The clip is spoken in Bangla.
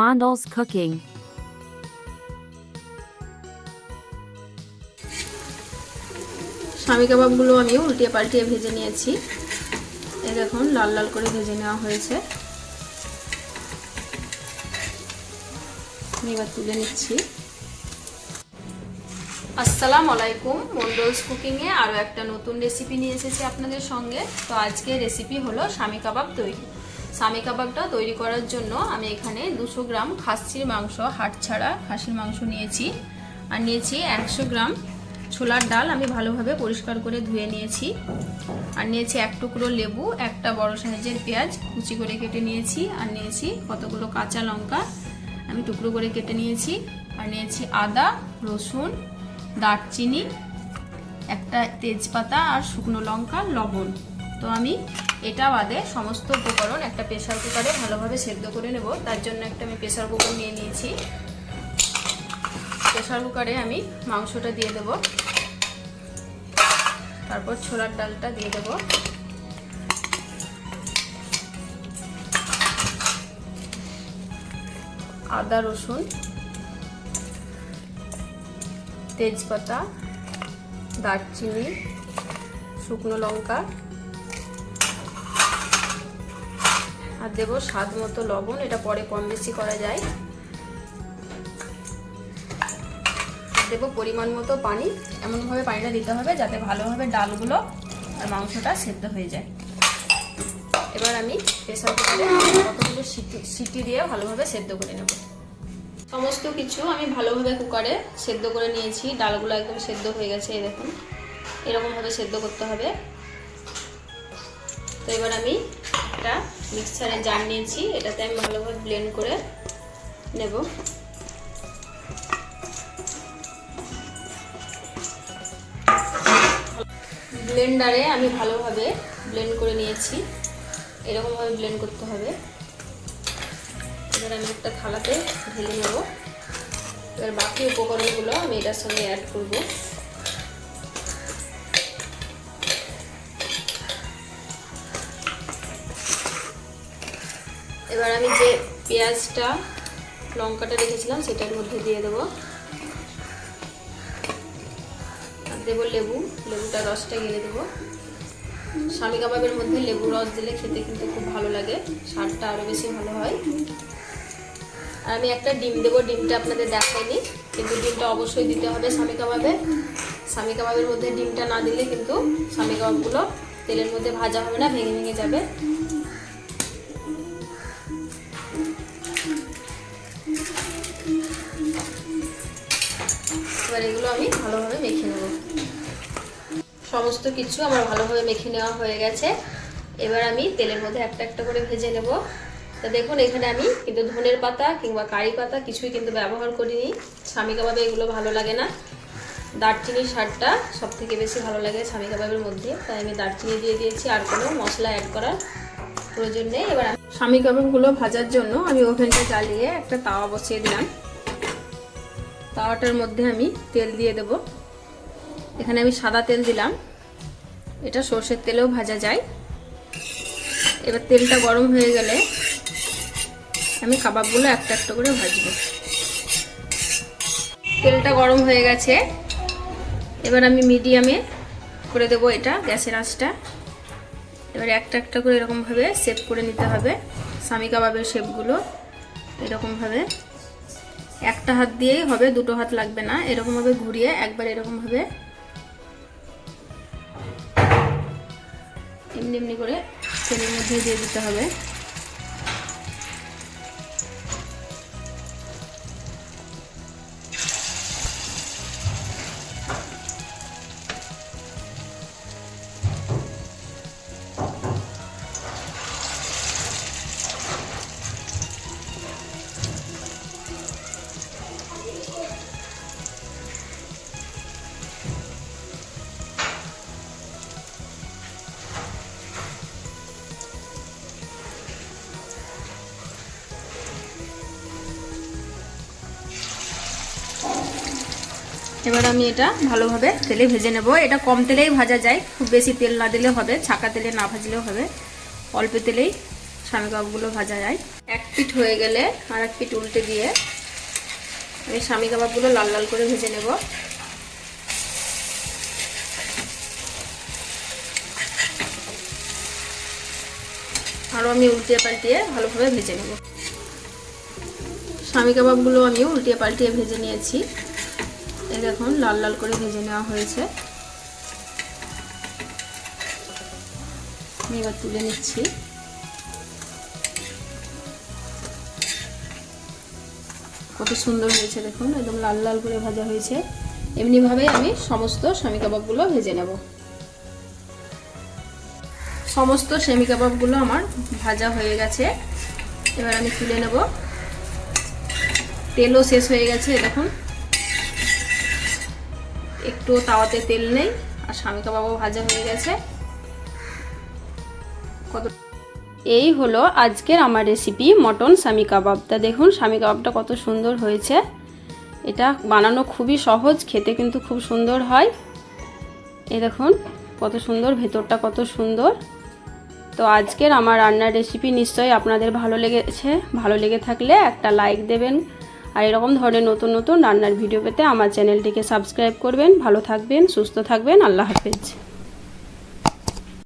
Mondal's cooking. স্বামী কাবাবগুলো আমি উল্টিয়ে পাল্টিয়ে ভেজে নিয়েছি। এই দেখুন, লাল লাল করে ভেজে নেওয়া হয়েছে। এবার তুলে নিচ্ছি। আসসালামু আলাইকুম মন্ডলস কুকিংয়ে আরও একটা নতুন রেসিপি নিয়ে এসেছি আপনাদের সঙ্গে। তো আজকে রেসিপি হলো স্বামী কাবাব তৈরি। স্বামী কাবাবটা তৈরি করার জন্য আমি এখানে দুশো গ্রাম খাসির মাংস হাট ছাড়া খাসির মাংস নিয়েছি। আর নিয়েছি একশো গ্রাম ছোলার ডাল আমি ভালোভাবে পরিষ্কার করে ধুয়ে নিয়েছি। আর নিয়েছি এক টুকরো লেবু, একটা বড় সাইজের পেঁয়াজ, কুচি করে কেটে নিয়েছি। আর নিয়েছি কতগুলো কাঁচা লঙ্কা, আমি টুকরো করে কেটে নিয়েছি। আর নিয়েছি আদা, রসুন, দারচিনি, একটা তেজপাতা আর শুকনো লঙ্কা, লবণ। তো আমি এটা বাদে সমস্ত উপকরণ একটা প্রেশার কুকারে ভালোভাবে সেদ্ধ করে নেব। তার জন্য একটা আমি প্রেশার কুকার নিয়ে নিয়েছি। প্রেসার কুকারে আমি মাংসটা দিয়ে দেব। তারপর ছোলার ডালটা দিয়ে দেব। আদা, রসুন, তেজপাতা, দারচিনি, শুকনো লঙ্কা আর দেবো স্বাদ মতো লবণ, এটা পরে কম বেশি করা যায়। দেবো পরিমাণ মতো পানি। এমনভাবে পানিটা দিতে হবে যাতে ভালোভাবে ডালগুলো আর মাংসটা সেদ্ধ হয়ে যায়। এবার আমি প্রেসার কুকারে কতগুলো সিটি সিটি দিয়ে ভালোভাবে সেদ্ধ করে নেব। সমস্ত কিছু আমি ভালোভাবে কুকারে সেদ্ধ করে নিয়েছি। ডালগুলো একদম সেদ্ধ হয়ে গেছে, এই দেখুন। এরকমভাবে সেদ্ধ করতে হবে। তো এবার আমি একটা মিক্সারে জার নিয়েছি, এটাতে আমি ভালোভাবে ব্লেন্ড করে নেব। ব্লেন্ডারে আমি ভালোভাবে ব্লেন্ড করে নিয়েছি, এরকমভাবে ব্লেন্ড করতে হবে। এবার আমি একটা থালাতে ঢেলে নেব। এবার বাকি উপকরণগুলো আমি এটার সঙ্গে অ্যাড করব। এবার আমি যে পেঁয়াজটা, লঙ্কাটা রেখেছিলাম, সেটার মধ্যে দিয়ে দেবো। আর দেবো লেবু। লেবুটা রসটা গেলে দেবো। স্বামী কাবাবের মধ্যে লেবু রস দিলে খেতে কিন্তু খুব ভালো লাগে। স্বাদটা আরও বেশি ভালো হয়। আর আমি একটা ডিম দেবো। ডিমটা আপনাদের দেখাইনি, কিন্তু ডিমটা অবশ্যই দিতে হবে স্বামী কাবাবে। স্বামী কাবাবের মধ্যে ডিমটা না দিলে কিন্তু স্বামী কাবাবগুলো তেলের মধ্যে ভাজা হবে না, ভেঙে ভেঙে যাবে। এবার এগুলো আমি ভালোভাবে মেখে নেব। সমস্ত কিছু আমার ভালোভাবে মেখে নেওয়া হয়ে গেছে। এবার আমি তেলের মধ্যে একটা একটা করে ভেজে নেব। তো দেখুন, এখানে আমি কিন্তু ধনের পাতা কিংবা কারি পাতা কিছুই কিন্তু ব্যবহার করিনি। স্বামী কাবাবে এগুলো ভালো লাগে না। দারচিনির সারটা সব থেকে বেশি ভালো লাগে স্বামী কাবাবের মধ্যে। তাই আমি দারচিনি দিয়ে দিয়েছি, আর কোনো মশলা অ্যাড করার প্রয়োজন নেই। এবার স্বামী কাবাবগুলো ভাজার জন্য আমি ওভেনটা জ্বালিয়ে একটা তাওয়া বসিয়ে দিলাম। তাওয়াটার মধ্যে আমি তেল দিয়ে দেব। এখানে আমি সাদা তেল দিলাম। এটা সর্ষের তেলেও ভাজা যায়। এবার তেলটা গরম হয়ে গেলে আমি কাবাবগুলো একটা একটা করে ভাজবো। তেলটা গরম হয়ে গেছে। এবার আমি মিডিয়ামে করে দেবো এটা গ্যাসের আঁচটা। এবার একটা একটা করে এরকমভাবে সেভ করে নিতে হবে। স্বামী কাবাবের শেপগুলো এরকমভাবে। একটা হাত দিয়েই হবে, দুটো হাত লাগবে না। এরকমভাবে ঘুরিয়ে একবার এরকমভাবে এমনি এমনি করে তেলের মধ্যে দিয়ে দিতে হবে। এবার আমি এটা ভালোভাবে তেলে ভেজে নেব। এটা কম তেলেই ভাজা যায়, খুব বেশি তেল না দিলেও হবে, ছাকা তেলে না ভাজলেও হবে। অল্প তেলেই স্বামী কাবাবগুলো ভাজা যায়। এক পিঠ হয়ে গেলে আর এক পিঠ উল্টে দিয়ে আমি স্বামী কাবাবগুলো লাল লাল করে ভেজে নেব। আরও আমি উল্টিয়ে পাল্টিয়ে ভালোভাবে ভেজে নেব। স্বামী কাবাবগুলো আমি উল্টিয়ে পাল্টিয়ে ভেজে নিয়েছি। এই দেখুন, লাল লাল করে ভেজে নেওয়া হয়েছে। আমি এবার তুলে নিচ্ছি। কত সুন্দর হয়েছে, দেখুন, একদম লাল লাল করে ভাজা হয়েছে। এমনিভাবেই আমি সমস্ত স্বামী কাবাবগুলো ভেজে নেব। সমস্ত সেমি কাবাবগুলো আমার ভাজা হয়ে গেছে। এবার আমি তুলে নেব। তেলও শেষ হয়ে গেছে, দেখুন। একটু তাওয়াতে তেল নেই, আর স্বামী কাবাবও ভাজা হয়ে গেছে। এই হলো আজকের আমার রেসিপি মটন স্বামী কাবাবটা দেখুন, স্বামী কাবাবটা কত সুন্দর হয়েছে। এটা বানানো খুবই সহজ, খেতে কিন্তু খুব সুন্দর হয়। এই দেখুন, কত সুন্দর, ভেতরটা কত সুন্দর। তো আজকের আমার রান্নার রেসিপি নিশ্চয়ই আপনাদের ভালো লেগেছে। ভালো লেগে থাকলে একটা লাইক দেবেন আর এরকম ধরনের নতুন নতুন রান্নার ভিডিও পেতে আমার চ্যানেলটিকে সাবস্ক্রাইব করবেন, ভালো থাকবেন, সুস্থ থাকবেন, আল্লাহ হাফেজ।